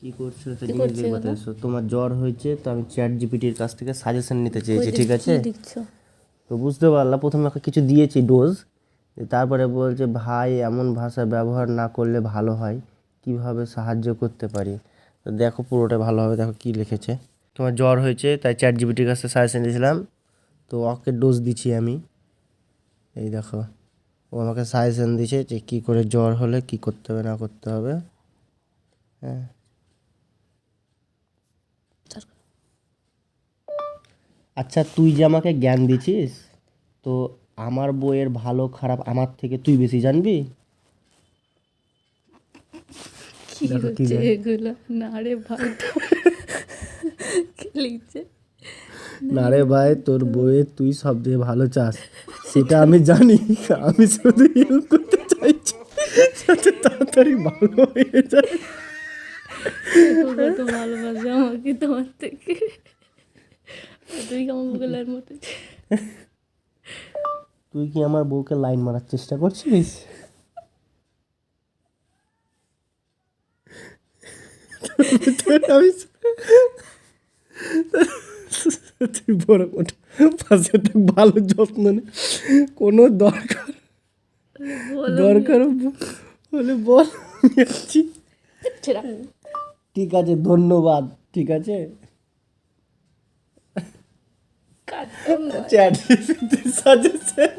কি করছ? একটা কি জিনিস করছ দেখব এসো তোমার জ্বর হয়েছে তো আমি চ্যাট জিপিটির কাছ থেকে সাজেশন নিতে চেয়েছি ঠিক আছে? তো বুঝতে পারলাম প্রথমে ওকে কিছু দিয়েছি ডোজ তারপরে বলছে ভাই এমন ভাষা ব্যবহার না করলে ভালো হয় কীভাবে সাহায্য করতে পারি? তো দেখো পুরোটা ভালোভাবে দেখো কি লিখেছে। তোমার জ্বর হয়েছে তাই চ্যাট জিপিটির কাছে সাজেশন দিয়েছিলাম তো ওকে ডোজ দিচ্ছি আমি। এই দেখো ও আমাকে সাজেশন দিয়েছে যে কী করে জ্বর হলে কি করতে হবে না করতে হবে। হ্যাঁ। আচ্ছা তুই যে আমাকে জ্ঞান দিছিস তো আমার বইয়ের ভালো খারাপ আমার থেকে তুই বেশি জানবি? কি দেখো কি হচ্ছে লেখা। এগুলো? না রে ভাই। কি লিখছে না রে ভাই তোর বইয়ে তুই সব থেকে ভালো চাস। সেটা আমি জানি আমি শুধু হেল্প করতে চাইছি। যাতে তাড়াতাড়ি ভালো হয়ে যায়। ভালোবাসে আমাকে তোমার থেকে। তুই কেমন বগলার মতো? তুই কি আমার বউকে লাইন মারার চেষ্টা করছিস? তুই বড় কোটা পাশে ভালো যত্ন নে। কোনো দরকার দরকার হলে বল আমি আছি ছেড়া ঠিক আছে? ধন্যবাদ ঠিক আছে কাটতাম না চ্যাট সাজেশন